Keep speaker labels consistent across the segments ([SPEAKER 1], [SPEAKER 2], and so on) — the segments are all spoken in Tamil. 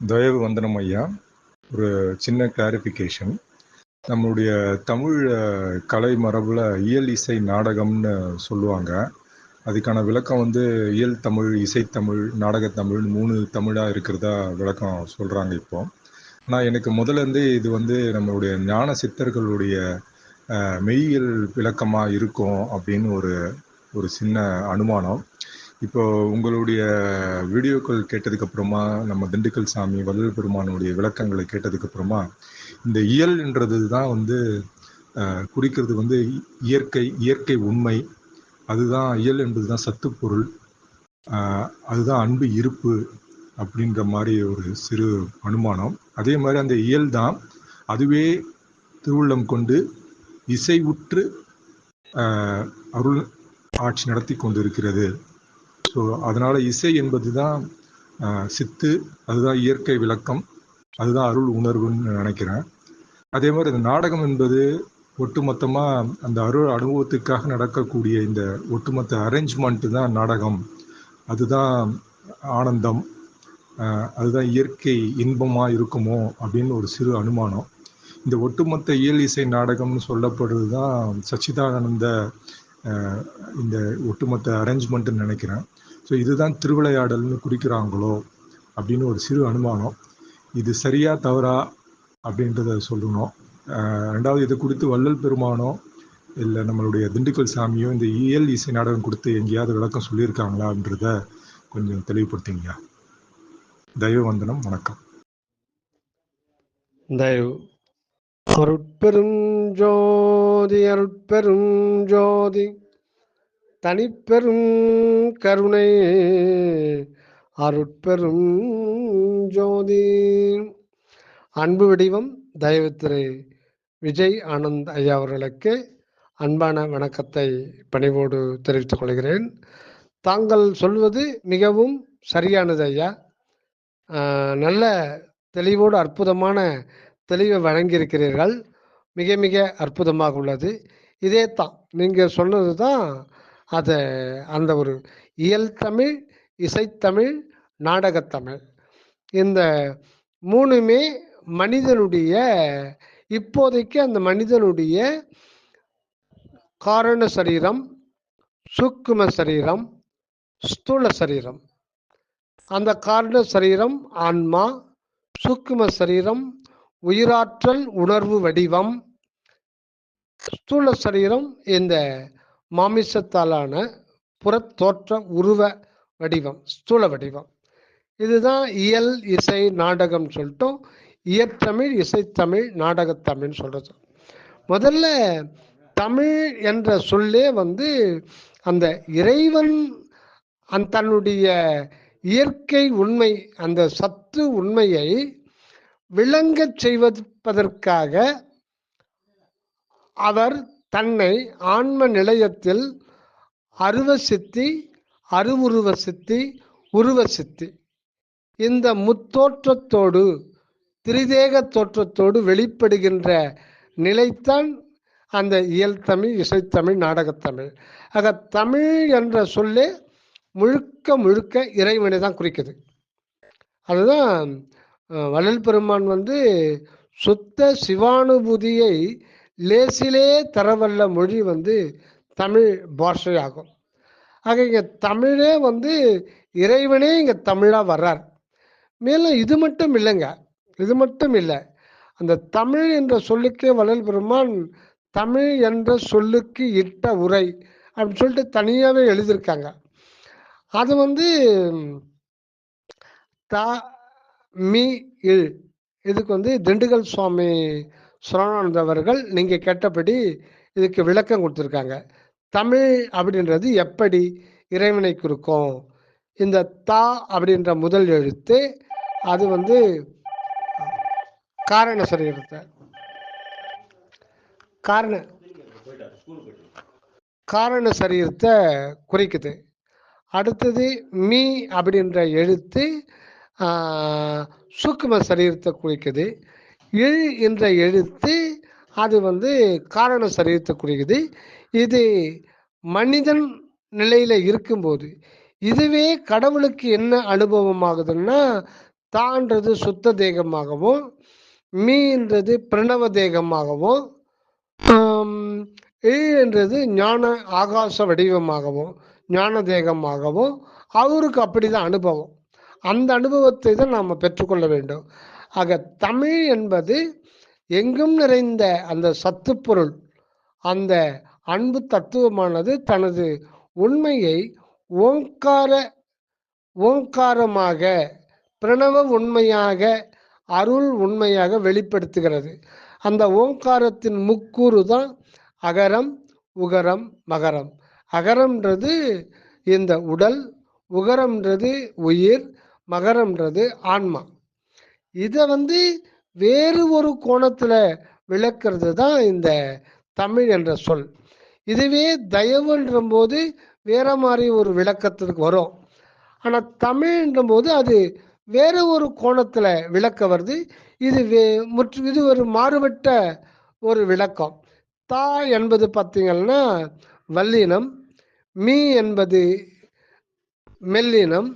[SPEAKER 1] தயவு வந்தனம் ஐயா. ஒரு சின்ன கிளாரிஃபிகேஷன் நம்மளுடைய தமிழ் கலை மரபில் இயல் இசை நாடகம்னு சொல்லுவாங்க. அதுக்கான விளக்கம் வந்து இயல் தமிழ் இசைத்தமிழ் நாடகத்தமிழ் மூணு தமிழாக இருக்கிறதா விளக்கம் சொல்கிறாங்க இப்போ. ஆனால் எனக்கு முதல்ல இருந்தே இது வந்து நம்மளுடைய ஞான சித்தர்களுடைய மெய்யியல் விளக்கமாக இருக்கும் அப்படின்னு ஒரு ஒரு சின்ன அனுமானம். இப்போ உங்களுடைய வீடியோக்கள் கேட்டதுக்கு அப்புறமா நம்ம திண்டுக்கல் சாமி வல்லல் பெருமானுடைய விளக்கங்களை கேட்டதுக்கு அப்புறமா இந்த இயல்ன்றது தான் வந்து குறிக்கிறது வந்து இயற்கை இயற்கை உண்மை. அதுதான் இயல் என்பது தான் சத்துப்பொருள் அதுதான் அன்பு இருப்பு அப்படின்ற மாதிரி ஒரு சிறு அனுமானம். அதே மாதிரி அந்த இயல் தான் அதுவே திருவுள்ளம் கொண்டு இசை உற்று அருள் ஆட்சி நடத்தி கொண்டிருக்கிறது. ஸோ அதனால் இசை என்பது தான் சித்து அதுதான் இயற்கை விளக்கம் அதுதான் அருள் உணர்வுன்னு நினைக்கிறேன். அதே மாதிரி இந்த நாடகம் என்பது ஒட்டுமொத்தமாக அந்த அருள் அனுபவத்துக்காக நடக்கக்கூடிய இந்த ஒட்டுமொத்த அரேஞ்ச்மெண்ட்டு தான் நாடகம். அதுதான் ஆனந்தம் அதுதான் இயற்கை இன்பமாக இருக்குமோ அப்படின்னு ஒரு சிறு அனுமானம். இந்த ஒட்டுமொத்த இயல் இசை நாடகம்னு சொல்லப்படுறது தான் சச்சிதானந்த இந்த ஒட்டுமொத்த அரேஞ்ச்மெண்ட்டுன்னு நினைக்கிறேன். ஸோ இதுதான் திருவிளையாடல்னு குறிக்கிறாங்களோ அப்படின்னு ஒரு சிறு அனுமானம். இது சரியா தவறா அப்படின்றத சொல்லணும். ரெண்டாவது இது குறித்து வள்ளல் பெருமானோ இல்லை நம்மளுடைய திண்டுக்கல் சாமியோ இந்த இயல் இசை நாடகம் கொடுத்து எங்கேயாவது விளக்கம் சொல்லியிருக்காங்களான்றத கொஞ்சம் தெளிவுபடுத்திங்க தயவு வந்தனம் வணக்கம்.
[SPEAKER 2] தயவு. அருட்பெருஞ்சோதி அருட்பெருஞ்சோதி. தனிப்பெரும் கருணை அருட்பெரும் ஜோதி. அன்பு வடிவம் தயவு திரு விஜய் ஆனந்த் ஐயா அவர்களுக்கு அன்பான வணக்கத்தை பணிவோடு தெரிவித்துக் கொள்கிறேன். தாங்கள் சொல்வது மிகவும் சரியானது ஐயா. நல்ல தெளிவோடு அற்புதமான தெளிவை வழங்கியிருக்கிறீர்கள். மிக மிக அற்புதமாக உள்ளது. இதே தான் நீங்கள் சொன்னது தான் அதை அந்த ஒரு இயல் தமிழ் இசைத்தமிழ் நாடகத்தமிழ் இந்த மூணுமே மனிதனுடைய இப்போதைக்கு அந்த மனிதனுடைய காரண சரீரம் சூக்கும சரீரம் ஸ்தூல சரீரம். அந்த காரண சரீரம் ஆன்மா சூக்கும சரீரம் உயிராற்றல் உணர்வு வடிவம் ஸ்தூல சரீரம் இந்த மாமிசத்தாலான புறத்தோற்ற உருவ வடிவம் ஸ்தூல வடிவம். இதுதான் இயல் இசை நாடகம் சொல்லிட்டோம். இயற்றமிழ் இசைத்தமிழ் நாடகத்தமிழ்னு சொல்றது. முதல்ல தமிழ் என்ற சொல்லே வந்து அந்த இறைவன் அந் தன்னுடைய இயற்கை உண்மை அந்த சத்து உண்மையை விளங்கச் செய்வதற்காக அவர் தன்னை ஆன்ம நிலையத்தில் அருவ சித்தி அருவுருவ சித்தி உருவ சித்தி. இந்த முத்தோற்றத்தோடு திரிதேக தோற்றத்தோடு வெளிப்படுகின்ற நிலைத்தான் அந்த இயல் தமிழ் இசைத்தமிழ் நாடகத்தமிழ். ஆக தமிழ் என்ற சொல்லே முழுக்க முழுக்க இறைவனை தான் குறிக்குது. அதுதான் வள்ளல் பெருமான் வந்து சுத்த சிவானுபூதியை லேசிலே தரவல்ல மொழி வந்து தமிழ் பாஷையாகும். ஆக இங்கே தமிழே வந்து இறைவனே இங்கே தமிழாக வர்றார். மேலும் இது மட்டும் இல்லைங்க. இது மட்டும் இல்லை. அந்த தமிழ் என்ற சொல்லுக்கே வள்ளல் பெருமான் தமிழ் என்ற சொல்லுக்கு இட்ட உரை அப்படின்னு சொல்லிட்டு தனியாகவே எழுதியிருக்காங்க. அது வந்து த மீ இல். இதுக்கு வந்து திண்டுக்கல் சுவாமி சுரணானந்த அவர்கள் நீங்கள் கேட்டபடி இதுக்கு விளக்கம் கொடுத்துருக்காங்க. தமிழ் அப்படின்றது எப்படி இறைவனை குறிக்கும்? இந்த தா அப்படின்ற முதல் எழுத்து அது வந்து காரண சரீரத்தை காரண காரண சரீரத்தை குறிக்குது. அடுத்தது மீ அப்படின்ற எழுத்து சூக்ம சூக்கும சரீரத்தை குறிக்குது. இழ் என்ற எழுத்து அது வந்து காரண சரித்தக்கூடியது இது மனிதன் நிலையில இருக்கும்போது இதுவே கடவுளுக்கு என்ன அனுபவம் ஆகுதுன்னா தான்றது சுத்த தேகமாகவும் மீன்றது பிரணவ தேகமாகவும் என்றது ஞான ஆகாச வடிவமாகவும் ஞான தேகமாகவும் அவருக்கு அப்படிதான் அனுபவம். அந்த அனுபவத்தை தான் நாம் பெற்றுக்கொள்ள வேண்டும். ஆக தமிழ் என்பது எங்கும் நிறைந்த அந்த சத்து பொருள் அந்த அன்பு தத்துவமானது தனது உண்மையை ஓங்கார ஓங்காரமாக பிரணவ உண்மையாக அருள் உண்மையாக வெளிப்படுத்துகிறது. அந்த ஓங்காரத்தின் முக்கூறு தான் அகரம் உகரம் மகரம். அகரம்ன்றது இந்த உடல் உகரம்ன்றது உயிர் மகரம்ன்றது ஆன்மா. இதை வந்து வேறு ஒரு கோணத்தில் விளக்குறது தான் இந்த தமிழ் என்ற சொல். இதுவே தயவுன்ற போது வேற மாதிரி ஒரு விளக்கத்திற்கு வரும். ஆனால் தமிழ்ன்ற போது அது வேற ஒரு கோணத்தில் விளக்க வருது. இது வே முற்று இது ஒரு மாறுபட்ட ஒரு விளக்கம். தா என்பது பார்த்தீங்கன்னா வல்லினம் மீ என்பது மெல்லினம்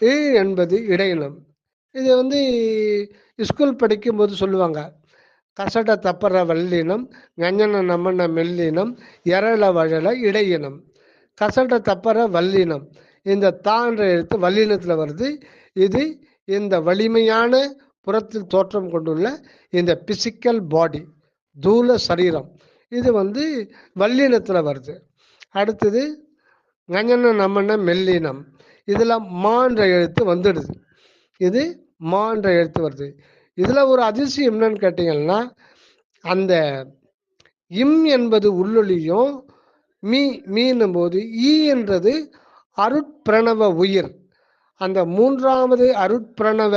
[SPEAKER 2] இ என்பது இடையினம். இது வந்து ஸ்கூல் படிக்கும்போது சொல்லுவாங்க. கசட தப்பற வல்லினம் கஞ்சன நமன மெல்லினம் எரள வழல இடையினம். கசட தப்பற வல்லினம். இந்த தான்ற எழுத்து வல்லினத்தில் வருது. இது இந்த வலிமையான புறத்தில் தோற்றம் கொண்டுள்ள இந்த பிசிக்கல் பாடி தூல சரீரம். இது வந்து வல்லினத்தில் வருது. அடுத்தது கஞ்சன நமன மெல்லினம். இதில் மான்ற எழுத்து வந்துடுது. இது மான்ற எழுத்து வருது. இதில் ஒரு அதிசயம் என்னன்னு கேட்டீங்கன்னா அந்த இம் என்பது உள்ளொலியும் மீ மீனும் போது ஈ என்றது அருட்பிரணவ உயிர். அந்த மூன்றாவது அருட்பிரணவ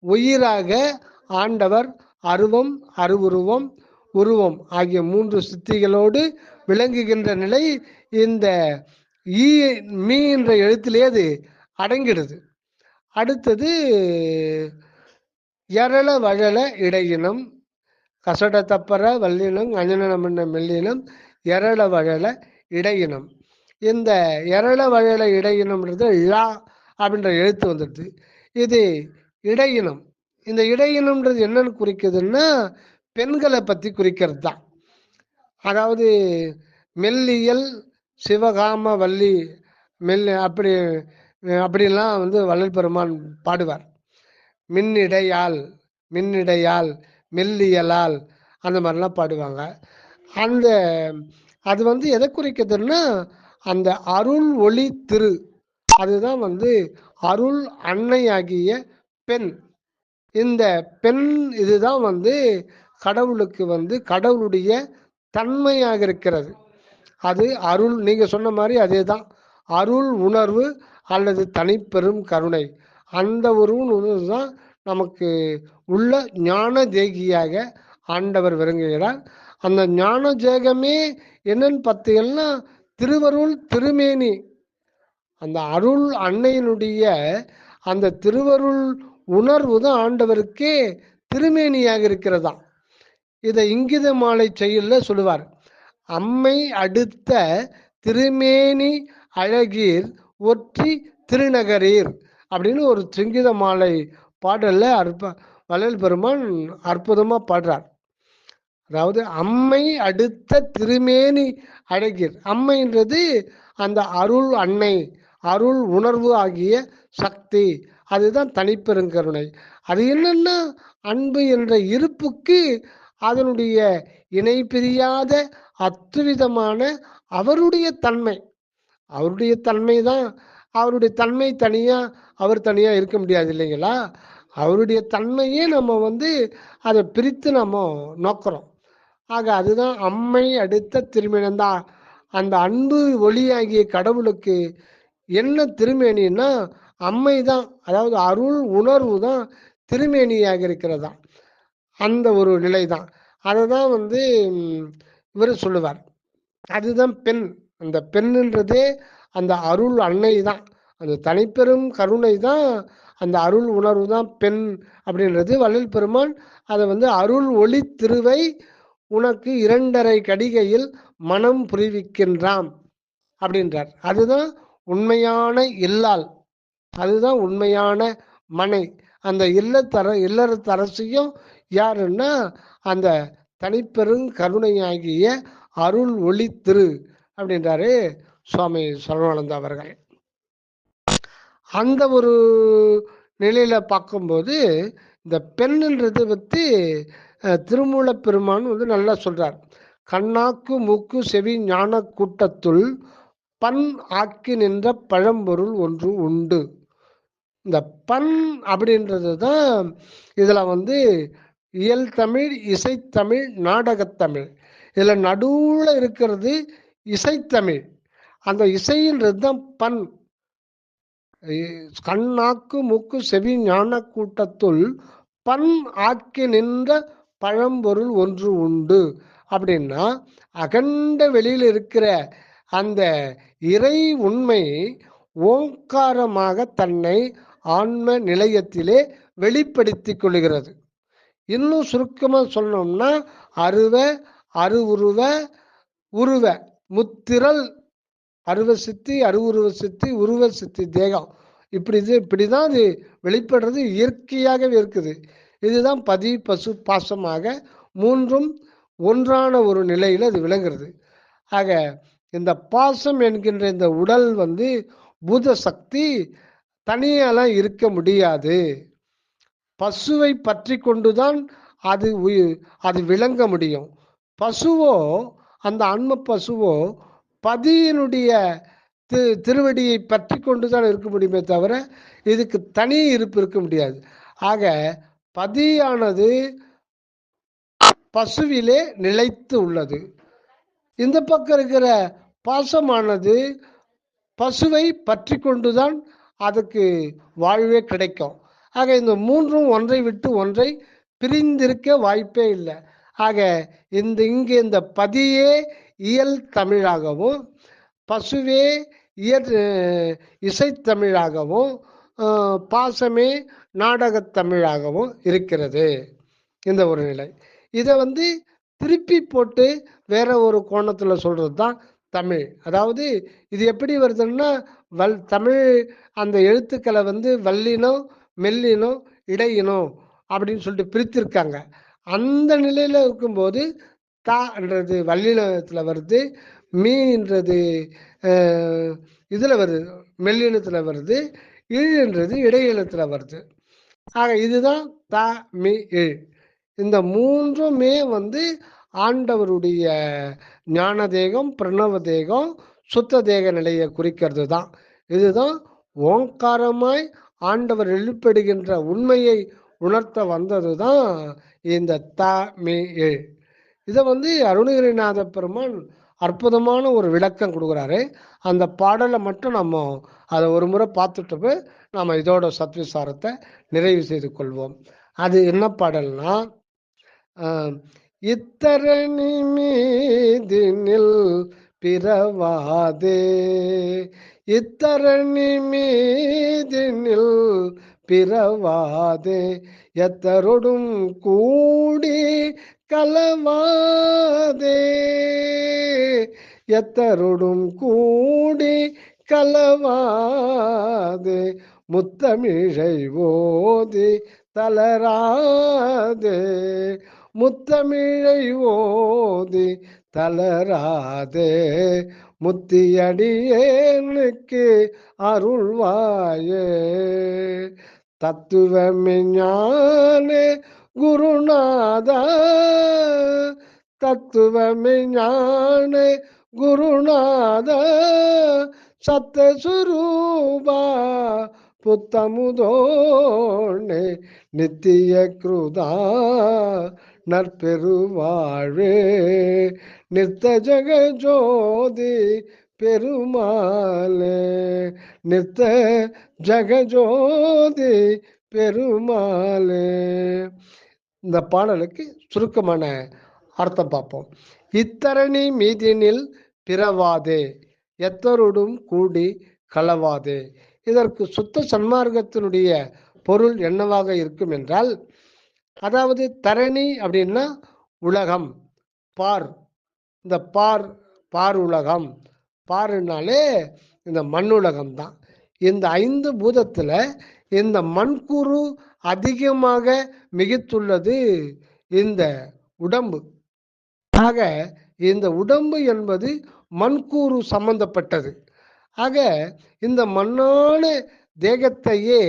[SPEAKER 2] உயிராக ஆண்டவர் அருவம் அருவுருவம் உருவம் ஆகிய மூன்று சித்திகளோடு விளங்குகின்ற நிலை இந்த ஈ மீ என்ற எழுத்திலே அது அடங்கிடுது. அடுத்தது எரள வழல இடையினம் கசட தப்பற வல்லினம் அஞ்சனமன்ன மெல்லினம் எரள வழல இடையினம். இந்த எரள வழல இடையினம்ன்றது ழா அப்படின்ற எழுத்து வந்துடுது. இது இடையினம். இந்த இடையினம்ன்றது என்னன்னு குறிக்குதுன்னா பெண்களை பற்றி குறிக்கிறது தான். அதாவது மெல்லியல் சிவகாம வள்ளி மெல் அப்படி அப்படிலாம் வந்து வள்ளல் பெருமான் பாடுவார். மின்னிடையால் மின்னிடையால் மெல்லியலால் அந்த மாதிரிலாம் பாடுவாங்க. அந்த அது வந்து எதை குறிக்குதுன்னா அந்த அருள் ஒளி திரு அதுதான் வந்து அருள் அன்னையாகிய பெண். இந்த பெண் இதுதான் வந்து கடவுளுக்கு வந்து கடவுளுடைய தன்மையாக இருக்கிறது. அது அருள் நீங்க சொன்ன மாதிரி அதே தான் அருள் உணர்வு அல்லது தனிப்பெரும் கருணை. அந்த ஒரு தான் நமக்கு உள்ள ஞான தேகியாக ஆண்டவர் விளங்குகிறார். அந்த ஞான ஜேகமே என்னன்னு பார்த்தீங்கன்னா திருவருள் திருமேனி. அந்த அருள் அன்னையினுடைய அந்த திருவருள் உணர்வு தான் ஆண்டவருக்கே திருமேனியாக இருக்கிறதா? இதை இங்கித மாலை செயல்ல சொல்லுவார். அம்மை அடுத்த திருமேனி அழகீர் ஒற்றி திருநகரீர் அப்படின்னு ஒரு சிங்கித மாலை பாடல்ல அற்ப வள்ளல் பெருமான் அற்புதமா பாடுறார். அதாவது அம்மை அடுத்த திருமேனி அழகீர் அம்மைன்றது அந்த அருள் அன்னை அருள் உணர்வு ஆகிய சக்தி அதுதான் தனிப்பெருங்கருணை அது என்னன்னா அன்பு என்ற இருப்புக்கு அதனுடைய இணை பிரியாத அத்துவிதமான அவருடைய தன்மை. அவருடைய தன்மை தான் அவருடைய தன்மை தனியாக அவர் தனியாக இருக்க முடியாது இல்லைங்களா? அவருடைய தன்மையே நம்ம வந்து அதை பிரித்து நம்ம நோக்கிறோம். ஆக அதுதான் அம்மை அடுத்த திருமணம்தான் அந்த அன்பு ஒளியாகிய கடவுளுக்கு என்ன திருமேனின்னா அம்மை தான் அதாவது அருள் உணர்வு தான் திருமேனியாக இருக்கிறதா? அந்த ஒரு நிலை தான் அதை தான் வந்து இவர் சொல்லுவார். அதுதான் பெண். அந்த பெண்ணுன்றதே அந்த அருள் அன்னை தான் அந்த தனிப்பெரும் கருணை தான் அந்த அருள் உணர்வு தான் பெண் அப்படின்றது. வள்ளல் பெருமான் அதை வந்து அருள் ஒளி திருவை உனக்கு இரண்டரை கடிகையில் மனம் புரிவிக்கின்றாம் அப்படின்றார். அதுதான் உண்மையான இல்லால். அதுதான் உண்மையான மனை. அந்த இல்லத்தர இல்லறத்தரசியும் யாருன்னா அந்த தனிப்பெரும் கருணையாகிய அருள் ஒளி திரு. அப்படின்றாரு சுவாமி சரவானந்த அவர்கள். அந்த ஒரு நிலையில பார்க்கும்போது இந்த பெண்ணுன்றது பற்றி திருமூல திருமூலப் பெருமான் வந்து நல்லா சொல்றார். கண்ணாக்கு மூக்கு செவி ஞான கூட்டத்துள் பண் ஆக்கி நின்ற பழம்பொருள் ஒன்று உண்டு. இந்த பண் அப்படின்றது தான் இதில் வந்து இயல் தமிழ் இசைத்தமிழ் நாடகத்தமிழ் இதில் நடுவில் இருக்கிறது இசைத்தமிழ் அந்த இசையில் தான் பண். கண்ணாக்கு மூக்கு செவி ஞான கூட்டத்துள் பண் ஆக்கி நின்ற பழம்பொருள் ஒன்று உண்டு. அப்படின்னா அகண்ட வெளியில் இருக்கிற அந்த இறை உண்மை ஓங்காரமாக தன்னை ஆன்ம நிலையத்திலே வெளிப்படுத்தி கொள்கிறது. இன்னும் சுருக்கமாக சொல்லணும்னா அருவ அருவுருவ உருவ. முத்திரல் அருவ சித்தி அருவுருவ சித்தி உருவ சித்தி தேகம். இப்படி இது இப்படிதான் இது வெளிப்படுறது இயற்கையாகவே இருக்குது. இதுதான் பதி பசு பாசமாக மூன்றும் ஒன்றான ஒரு நிலையில் அது விளங்குறது. ஆக இந்த பாசம் என்கின்ற இந்த உடல் வந்து பூத சக்தி தனியாலாம் இருக்க முடியாது. பசுவை பற்றி கொண்டுதான் அது அது விளங்க முடியும். பசுவோ அந்த அன்ம பசுவோ பதியினுடைய தி திருவடியை பற்றி கொண்டுதான் இருக்க முடியுமே தவிர இதுக்கு தனி இருப்பு இருக்க முடியாது. ஆக பதியானது பசுவிலே நிலைத்து உள்ளது. இந்த பக்கம் இருக்கிற பாசமானது பசுவை பற்றி கொண்டுதான் அதுக்கு வாழ்வே கிடைக்கும். ஆக இந்த மூன்றும் ஒன்றை விட்டு ஒன்றை பிரிந்திருக்க வாய்ப்பே இல்லை. ஆக இந்த இங்கே இந்த பதியே இயல் தமிழாகவும் பசுவே இயற் இசைத்தமிழாகவும் பாசமே நாடகத் தமிழாகவும் இருக்கிறது. இந்த ஒரு நிலை. இதை வந்து திருப்பி போட்டு வேற ஒரு கோணத்தில் சொல்றது தான் தமிழ். அதாவது இது எப்படி வருதுன்னா வல் தமிழ் அந்த எழுத்துக்களை வந்து வல்லினம் மெல்லினம் இடையினம் அப்படின்னு சொல்லிட்டு பிரித்திருக்காங்க. அந்த நிலையில இருக்கும்போது தான்றது வல்லினத்துல வருது மீன்றது அஹ், இதுல வருது மெல்லினத்துல வருது இழுன்றது இடையிலத்தில் வருது. ஆக இதுதான் த மி இழ் இந்த மூன்றுமே வந்து ஆண்டவருடைய ஞான தேகம் பிரணவ தேகம் சுத்த தேக நிலையை குறிக்கிறது தான் இதுதான் ஓங்காரமாய் ஆண்டவர் எழுப்படுகின்ற உண்மையை உணர்த்த வந்தது தான் இந்த த மே இழ் இதை வந்து அருணகிரிநாத பெருமான் அற்புதமான ஒரு விளக்கம் கொடுக்குறாரு. அந்த பாடலை மட்டும் நம்ம அதை ஒரு முறை பார்த்துட்டு போய் நம்ம இதோட சத்விசாரத்தை நிறைவு செய்து கொள்வோம். அது என்ன பாடல்னா இத்தரணி மீதினில் பிறவாதே. இத்தரணி மீதினில் பிறவாதே எத்தரொடும் கூடி கலவாதே. எத்தருடும் கூடி கலவாதே முத்தமிழை ஓதி தளராதே. முத்தமிழை ஓதி தளராதே முத்தியடியேனுக்கு அருள்வாயே. தத்துவமே குருநாதா. தத்துவமே குருநாதா. சத்தஸ்வரூபா புத்தமுதோனே நித்திய கிருதா. நற்பெருவாழ்வே நித்த ஜெகஜோதி பெருமாளே நித்த ஜெகஜோதி பெருமாளே. இந்த பாடலுக்கு சுருக்கமான அர்த்தம் பார்ப்போம். இத்தரணி மீதினில் பிறவாதே எத்தருடும் கூடி களவாதே. இதற்கு சுத்த சன்மார்க்கத்தினுடைய பொருள் என்னவாக இருக்கும் என்றால் அதாவது தரணி அப்படின்னா உலகம் பார். இந்த பார் பார் உலகம். பாருனாலே இந்த மண்ணுலகம் தான் இந்த ஐந்து பூதத்துல இந்த மண்குரு அதிகமாக மிகுத்துள்ளது இந்த உடம்பு. ஆக இந்த உடம்பு என்பது மண்கூறு சம்பந்தப்பட்டது. ஆக இந்த மண்ணான தேகத்தையே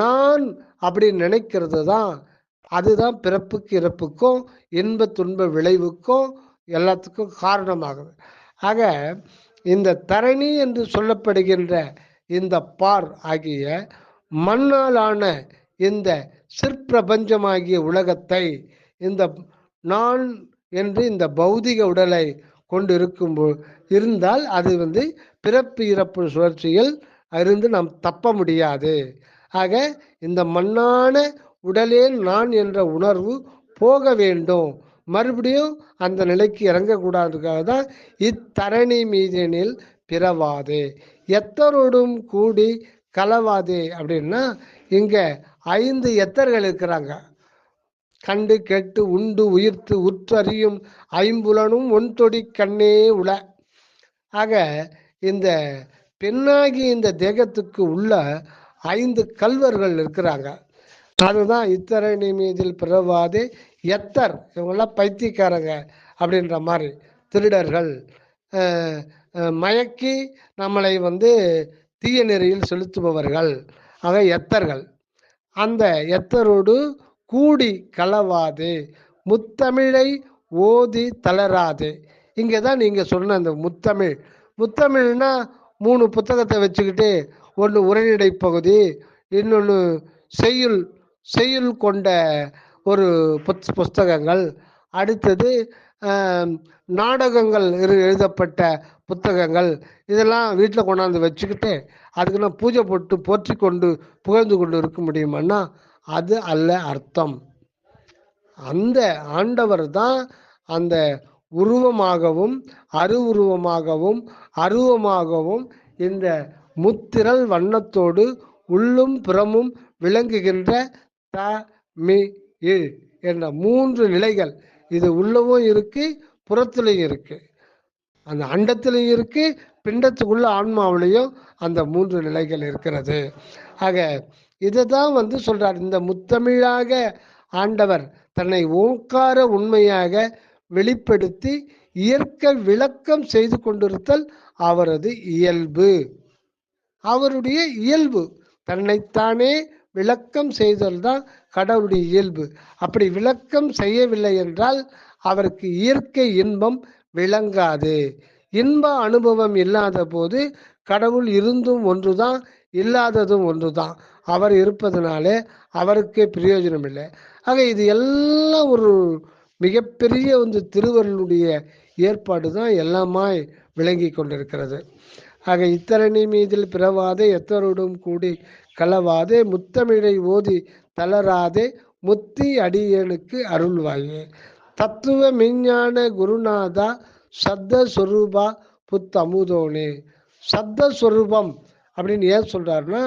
[SPEAKER 2] நான் அப்படி நினைக்கிறது தான் அதுதான் பிறப்புக்கு இறப்புக்கும் இன்ப துன்ப விளைவுக்கும் எல்லாத்துக்கும் காரணமாகுது. ஆக இந்த தரணி என்று சொல்லப்படுகின்ற இந்த பார் ஆகிய மண்ணாலான இந்த சிற்பிரபஞ்சமாகிய உலகத்தை இந்த நான் என்று இந்த பௌதிக உடலை கொண்டு இருக்கும் இருந்தால் அது வந்து பிறப்பு இறப்பு சுழற்சியில் இருந்து நாம் தப்ப முடியாது. ஆக இந்த மண்ணான உடலே நான் என்ற உணர்வு போக வேண்டும். மறுபடியும் அந்த நிலைக்கு இறங்கக்கூடாதுக்காக தான் இத்தரணி மீதனில் பிறவாதே. எத்தரோடும் கூடி கலவாதே அப்படின்னா இங்க ஐந்து எத்தர்கள் இருக்கிறாங்க. கண்டு கெட்டு உண்டு உயிர்த்து உற்றறியும் ஐம்புலனும் ஒன்தொடி கண்ணே உள. ஆக இந்த பெண்ணாகி இந்த தேகத்துக்கு உள்ள ஐந்து கல்வர்கள் இருக்கிறாங்க. அதுதான் இத்தரணி மீதில் பிறவாதே. எத்தர் இவங்கெல்லாம் பைத்தியக்காரங்க அப்படின்ற மாதிரி திருடர்கள். மயக்கி நம்மளை வந்து தீய நெறியில் செலுத்துபவர்கள். ஆக எத்தர்கள். அந்த எத்தரோடு கூடி களவாது முத்தமிழை ஓதி தளராது. இங்கே தான் நீங்கள் சொன்ன அந்த முத்தமிழ். முத்தமிழ்னா மூணு புத்தகத்தை வச்சுக்கிட்டு ஒன்று உரைநடை பகுதி இன்னொன்று செய்யுள் செய்யுள் கொண்ட ஒரு புத் புஸ்தகங்கள். அடுத்தது நாடகங்கள் எழுதப்பட்ட புத்தகங்கள். இதெல்லாம் வீட்டில் கொண்டாந்து வச்சுக்கிட்டு அதுக்கு நான் பூஜை போட்டு போற்றி கொண்டு புகழ்ந்து கொண்டு இருக்க முடியுமான்னா அது அல்ல அர்த்தம். அந்த ஆண்டவர் தான் அந்த உருவமாகவும் அருவுருவமாகவும் அருவமாகவும் இந்த முத்திரல் வண்ணத்தோடு உள்ளும் புறமும் விளங்குகின்ற த மி இழ் என்ற மூன்று நிலைகள். இது உள்ளவும் இருக்கு புறத்துலையும் இருக்கு. அந்த அண்டத்திலையும் இருக்கு பிண்டத்துக்குள்ள ஆன்மாவிலையும் அந்த மூன்று நிலைகள் இருக்கிறது. ஆக இதை தான் வந்து சொல்றார். இந்த முத்தமிழாக ஆண்டவர் தன்னை ஓங்கார உண்மையாக வெளிப்படுத்தி இயற்கை விளக்கம் செய்து கொண்டிருத்தல் அவரது இயல்பு. அவருடைய இயல்பு தன்னைத்தானே விளக்கம் செய்தல் தான் கடவுளுடைய இயல்பு. அப்படி விளக்கம் செய்யவில்லை என்றால் அவருக்கு இயற்கை இன்பம் விளங்காது. இன்ப அனுபவம் இல்லாத போது கடவுள் இருந்தும் ஒன்றுதான் இல்லாததும் ஒன்றுதான். அவர் இருப்பதனாலே அவருக்கே பிரயோஜனம் இல்லை ஆக இது எல்லாம் ஒரு மிகப்பெரிய வந்து திருவருளுடைய ஏற்பாடு தான் எல்லாமாய் விளங்கி கொண்டிருக்கிறது. ஆக இத்தரணி மீதில் பிறவாத எத்தரோடும் கூடி களவாதே முத்தமிழை ஓதி தளராதே முத்தி அடியனுக்கு அருள்வாயே. தத்துவ மெஞ்ஞான குருநாதா சத்த சொரூபா புத்தமுதோனே. சத்த சொரூபம் அப்படின்னு ஏன் சொல்றாருன்னா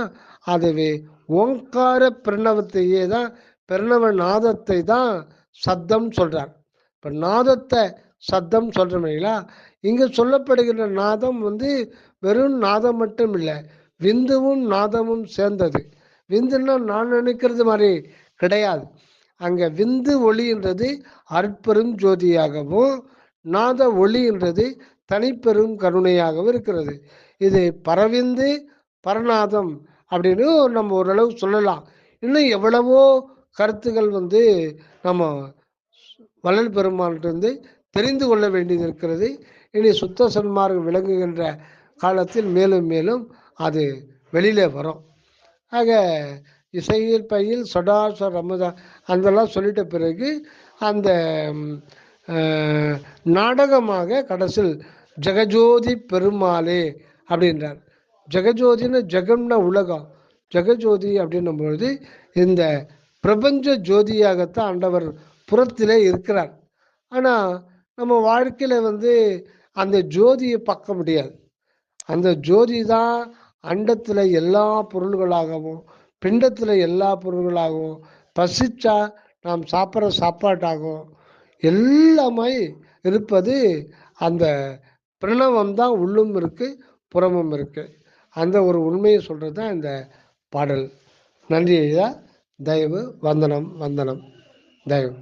[SPEAKER 2] அதுவே ஓங்கார பிரணவத்தையே தான் பிரணவ நாதத்தை தான் சத்தம் சொல்றார். இப்போ நாதத்தை சத்தம் சொல்றோம் இல்லைங்களா? இங்க சொல்லப்படுகின்ற நாதம் வந்து வெறும் நாதம் மட்டும் இல்லை விந்துவும் நாதமும் சேர்ந்தது. விந்துன்னா நான் நினைக்கிறது மாதிரி கிடையாது. அங்க விந்து ஒளின்றது அற்பெரும் ஜோதியாகவும் நாத ஒளின்றது தனிப்பெரும் கருணையாகவும் இருக்கிறது. இது பரவிந்து பரநாதம் அப்படின்னு நம்ம ஓரளவு சொல்லலாம். இன்னும் எவ்வளவோ கருத்துகள் வந்து நம்ம வள்ளல் பெருமான்கிட்ட தெரிந்து கொள்ள வேண்டியது இருக்கிறது. இனி சுத்த சன்மார்க்கம் விளங்குகின்ற காலத்தில் மேலும் மேலும் அது வெளியில வரும். ஆக இசையில் பையில் சொடாச ரமதா அதெல்லாம் சொல்லிட்ட பிறகு அந்த நாடகமாக கடைசியில் ஜெகஜோதி பெருமாளே அப்படின்றார். ஜெகஜோதின்னு ஜெகம்னா உலகம். ஜெகஜோதி அப்படின்னும் பொழுது இந்த பிரபஞ்ச ஜோதியாகத்தான் ஆண்டவர் புறத்திலே இருக்கிறார். ஆனால் நம்ம வாழ்க்கையில் வந்து அந்த ஜோதியை பார்க்க முடியாது. அந்த ஜோதி தான் அண்டத்தில் எல்லா பொருள்களாகவும் பிண்டத்தில் எல்லா பொருள்களாகவும் பசிச்சா நாம் சாப்பிட்ற சாப்பாட்டாகவும் எல்லாமே இருப்பது அந்த பிரணவம் தான் உள்ளும் இருக்கு புறமும் இருக்கு. அந்த ஒரு உண்மையை சொல்றது தான் இந்த பாடல். நன்றி ஐயா. தயவு வந்தனம் வந்தனம். தயவு.